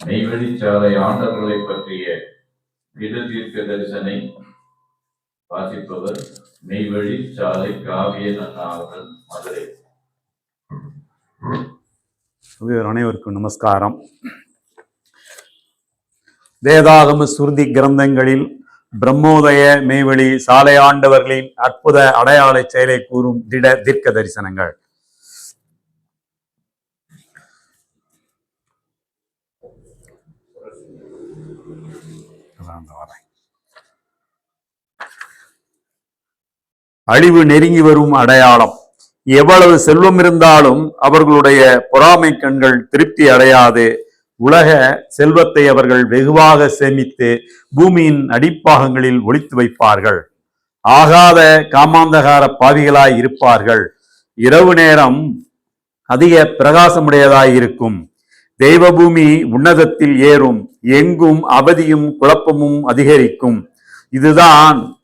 நெய்வழிச்சாலை ஆண்டவர்களை பற்றிய விடு தீர்க்க தரிசனை வாசிப்பவர் நெய்வழிச்சாலை காவிய நன்னா அவர்கள் மதுரை அனைவருக்கும் நமஸ்காரம். வேதாகம சுருதி கிரந்தங்களில் பிரம்மோதய மேவெளி சாலை ஆண்டவர்களின் அற்புத அடையாள செயலை கூறும் திட தீர்க்க தரிசனங்கள் அதான் இந்த வரேன். அழிவு நெருங்கி வரும் அடையாளம். எவ்வளவு செல்வம் இருந்தாலும் அவர்களுடைய பொறாமை கண்கள் திருப்தி அடையாது. உலக செல்வத்தை அவர்கள் வெகுவாக சேமித்து பூமியின் அடிப்பாகங்களில் ஒளித்து வைப்பார்கள். ஆகாத காமாந்தகார பாவிகளாய் இருப்பார்கள். இரவு நேரம் அதிக பிரகாசமுடையதாய் இருக்கும். தெய்வபூமி உன்னதத்தில் ஏறும். எங்கும் அவதியும் குழப்பமும் அதிகரிக்கும். இதுதான்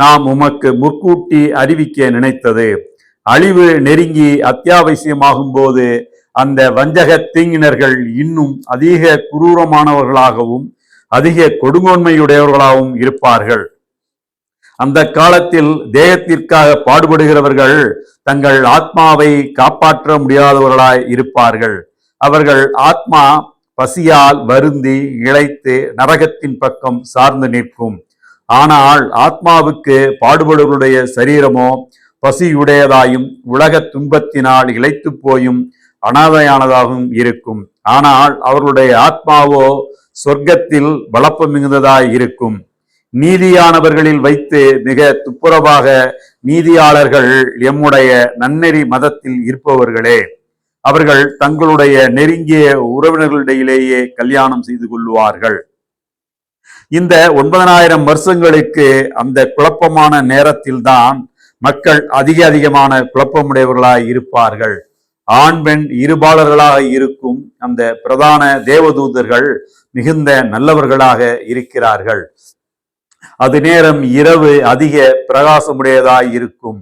நாம் உமக்கு முற்கூட்டி அறிவிக்க நினைத்தது. அழிவு நெருங்கி அத்தியாவசியமாகும் போது அந்த வஞ்சக தீங்கினர்கள் இன்னும் அதிக குரூரமானவர்களாகவும் அதிக கொடுங்கோன்மையுடையவர்களாகவும் இருப்பார்கள். அந்த காலத்தில் தேகத்திற்காக பாடுபடுகிறவர்கள் தங்கள் ஆத்மாவை காப்பாற்ற முடியாதவர்களாய் இருப்பார்கள். அவர்கள் ஆத்மா பசியால் வருந்தி இழைத்து நரகத்தின் பக்கம் சார்ந்து நிற்கும். ஆனால் ஆத்மாவுக்கு பாடுபடுவருடைய சரீரமோ பசியுடையதாயும் உலக துன்பத்தினால் இழைத்து போயும் அனாதையானதாகவும் இருக்கும். ஆனால் அவர்களுடைய ஆத்மாவோ சொர்க்கத்தில் வளப்ப மிகுந்ததாய் இருக்கும். நீதியானவர்களில் வைத்து மிக துப்புரவாக நீதியாளர்கள் எம்முடைய நன்னெறி மதத்தில் இருப்பவர்களே அவர்கள் தங்களுடைய நெருங்கிய உறவினர்களிடையிலேயே கல்யாணம் செய்து கொள்வார்கள். இந்த ஒன்பதனாயிரம் வருஷங்களுக்கு அந்த குழப்பமான நேரத்தில்தான் மக்கள் அதிக அதிகமான குழப்பமுடையவர்களாய் இருப்பார்கள். ஆண் பெண் இருபாளர்களாக இருக்கும் அந்த பிரதான தேவதூதர்கள் மிகுந்த நல்லவர்களாக இருக்கிறார்கள். அது நேரம் இரவு அதிக பிரகாசமுடையதாய் இருக்கும்.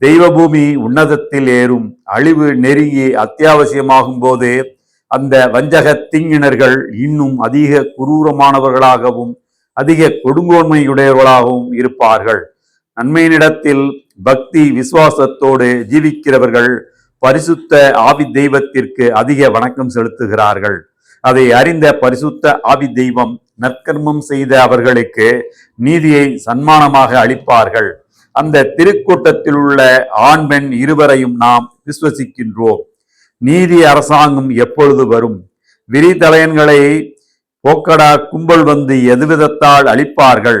தெய்வபூமி உன்னதத்தில் ஏறும். அழிவு நெருங்கி அத்தியாவசியமாகும் போது அந்த வஞ்சக திங்கிணர்கள் இன்னும் அதிக குரூரமானவர்களாகவும் அதிக கொடுங்கோன்மையுடையவர்களாகவும் இருப்பார்கள். நன்மையினிடத்தில் பக்தி விசுவாசத்தோடு ஜீவிக்கிறவர்கள் பரிசுத்த ஆவி தெய்வத்திற்கு அதிக வணக்கம் செலுத்துகிறார்கள். அதை அறிந்த பரிசுத்த ஆவி தெய்வம் நற்கர்மம் செய்த அவர்களுக்கு நீதியை சன்மானமாக அளிப்பார்கள். அந்த திருக்கூட்டத்தில் உள்ள ஆண் பெண் இருவரையும் நாம் விசுவசிக்கின்றோம். நீதி அரசாங்கம் எப்பொழுது வரும்? விரிதலையன்களை போக்கடா கும்பல் வந்து எதுவிதத்தால் அழிப்பார்கள்?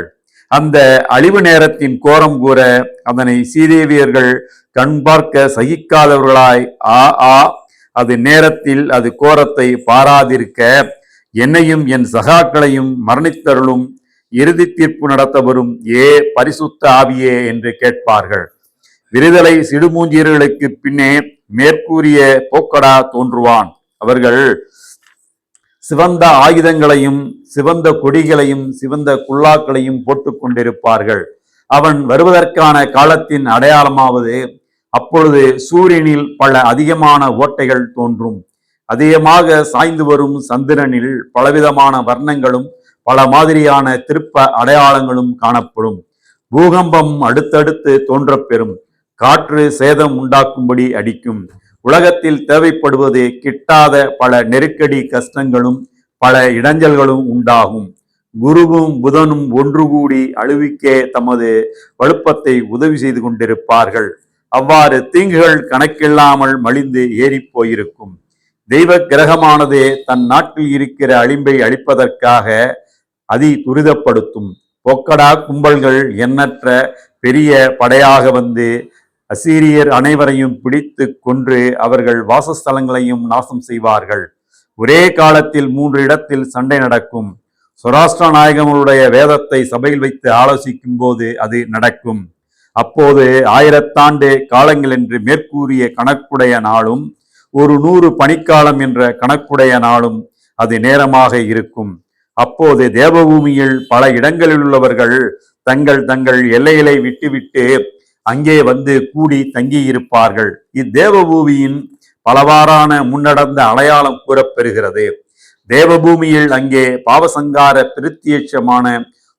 அந்த அழிவு நேரத்தின் கோரம் கூற அதனை சீதேவியர்கள் கண் பார்க்க சகிக்காதவர்களாய் ஆ ஆ அது நேரத்தில் அது கோரத்தை பாராதிருக்க என்னையும் என் சகாக்களையும் மரணித்தருளும் இறுதி தீர்ப்பு நடத்த வரும் ஏ பரிசுத்த ஆவியே என்று கேட்பார்கள். விடுதலை சிடுமூஞ்சியர்களுக்கு பின்னே மேற்கூறிய போக்கடா தோன்றுவான். அவர்கள் சிவந்த ஆயுதங்களையும் சிவந்த கொடிகளையும் சிவந்த குல்லாக்களையும் போட்டுக் கொண்டிருப்பார்கள். அவன் வருவதற்கான காலத்தின் அடையாளமாவது அப்பொழுது சூரியனில் பல அதிகமான ஓட்டைகள் தோன்றும். அதிகமாக சாய்ந்து வரும் சந்திரனில் பலவிதமான வர்ணங்களும் பல மாதிரியான திருப்ப அடையாளங்களும் காணப்படும். பூகம்பம் அடுத்தடுத்து தோன்றப்பெறும். காற்று சேதம் உண்டாக்கும்படி அடிக்கும். உலகத்தில் தேவைப்படுவது கிட்டாத பல நெருக்கடி கஷ்டங்களும் பல இடைஞ்சல்களும் உண்டாகும். குருவும் புதனும் ஒன்று கூடி அழுவிக்கே தமது வலுப்பத்தை உதவி செய்து கொண்டிருப்பார்கள். அவ்வாறு தீங்குகள் கணக்கில்லாமல் மலிந்து ஏறிப் போயிருக்கும் தெய்வ கிரகமானது தன் நாட்டில் இருக்கிற அழிம்பை அழிப்பதற்காக அதி துரிதப்படுத்தும். பொக்கடா கும்பல்கள் எண்ணற்ற பெரிய படையாக வந்து அசீரியர் அனைவரையும் பிடித்து கொன்று அவர்கள் வாசஸ்தலங்களையும் நாசம் செய்வார்கள். ஒரே காலத்தில் மூன்று இடத்தில் சண்டை நடக்கும். சொராஷ்டிர நாயகங்களுடைய வேதத்தை சபையில் வைத்து ஆலோசிக்கும் போது அது நடக்கும். அப்போது ஆயிரத்தாண்டு காலங்கள் என்று மேற்கூறிய கணக்குடைய நாளும் ஒரு நூறு பனிக்காலம் என்ற கணக்குடைய நாளும் அது நேரமாக இருக்கும். அப்போது தேவபூமியில் பல இடங்களில் உள்ளவர்கள் தங்கள் தங்கள் எல்லைகளை விட்டுவிட்டு அங்கே வந்து கூடி தங்கியிருப்பார்கள். இத்தேவபூமியின் பலவாறான முன்னடந்த அடையாளம் கூறப்பெறுகிறது. தேவபூமியில் அங்கே பாவசங்கார பிரத்யட்சமான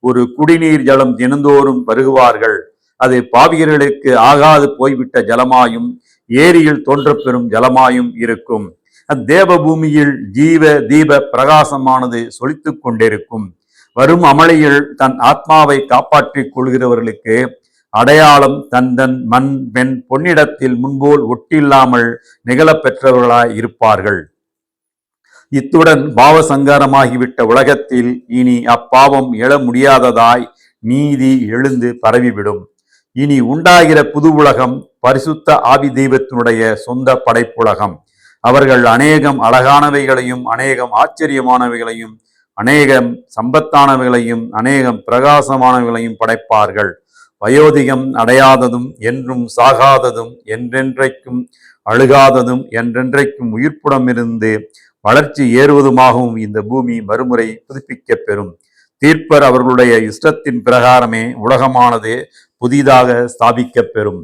ஒரு குடிநீர் ஜலம் தினந்தோறும் வருகுவார்கள். அது பாவியர்களுக்கு ஆகாது போய்விட்ட ஜலமாயும் ஏரியில் தோன்றப்பெறும் ஜலமாயும் இருக்கும். அத்தேவபூமியில் ஜீவ தீப பிரகாசமானது சொலித்து கொண்டிருக்கும். வரும் அமளியில் தன் ஆத்மாவை காப்பாற்றிக் கொள்கிறவர்களுக்கு அடையாளம் தன் தன் மண் பெண் பொன்னிடத்தில் முன்போல் ஒட்டில்லாமல் நிகழப் பெற்றவர்களாய் இருப்பார்கள். இத்துடன் பாவசங்காரமாகிவிட்ட உலகத்தில் இனி அப்பாவம் எழ முடியாததாய் நீதி எழுந்து பரவிவிடும். இனி உண்டாகிற புது உலகம் பரிசுத்த ஆவி தெய்வத்தினுடைய சொந்த படைப்புலகம். அவர்கள் அநேகம் அழகானவைகளையும் அநேகம் ஆச்சரியமானவைகளையும் அநேகம் சம்பத்தானவைகளையும் அநேகம் பிரகாசமானவைகளையும் படைப்பார்கள். வயோதிகம் அடையாததும் என்றும் சாகாததும் என்றென்றைக்கும் அழுகாததும் என்றென்றைக்கும் உயிர்ப்புடமிருந்து வளர்ச்சி ஏறுவதுமாகவும் இந்த பூமி மறுமுறை புதுப்பிக்கப் பெறும். தீர்ப்பர் அவர்களுடைய இஷ்டத்தின் பிரகாரமே உலகமானது புதிதாக ஸ்தாபிக்கப் பெறும்.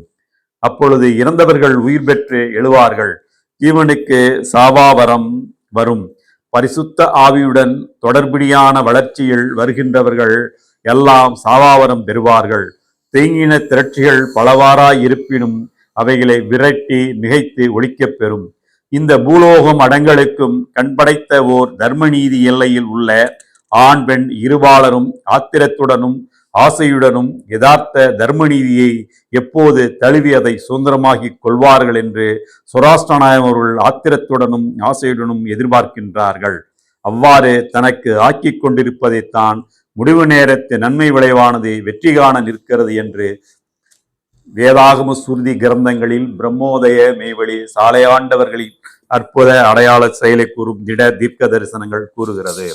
அப்பொழுது இறந்தவர்கள் உயிர் பெற்று எழுவார்கள். ஜீவனுக்கு சாவாவரம் வரும். பரிசுத்த ஆவியுடன் தொடர்பிடியான வளர்ச்சியில் வருகின்றவர்கள் எல்லாம் சாவாவரம் பெறுவார்கள். தேங்கின திரட்சிகள் பலவாறாய் இருப்பினும் அவைகளை விரட்டி மிகைத்து ஒழிக்கப் பெறும். இந்த பூலோகம் அடங்களுக்கும் கண்படைத்த ஓர் தர்மநீதி எல்லையில் உள்ள ஆண் பெண் இருபாலரும் ஆத்திரத்துடனும் ஆசையுடனும் யதார்த்த தர்மநீதியை எப்போது தழுவி அதை சுதந்திரமாகி கொள்வார்கள் என்று சுராஷ்டிரநாயம் அவர்கள் ஆத்திரத்துடனும் ஆசையுடனும் எதிர்பார்க்கின்றார்கள். அவ்வாறு தனக்கு ஆக்கிக் கொண்டிருப்பதைத்தான் முடிவு நேரத்து நன்மை விளைவானது வெற்றி காண நிற்கிறது என்று வேதாகம சுருதி கிரந்தங்களில் பிரம்மோதய மெய்வழி சாலையாண்டவர்களின் அற்புத அடையாள செயலை கூறும் திட தீர்க்க தரிசனங்கள் கூறுகிறது.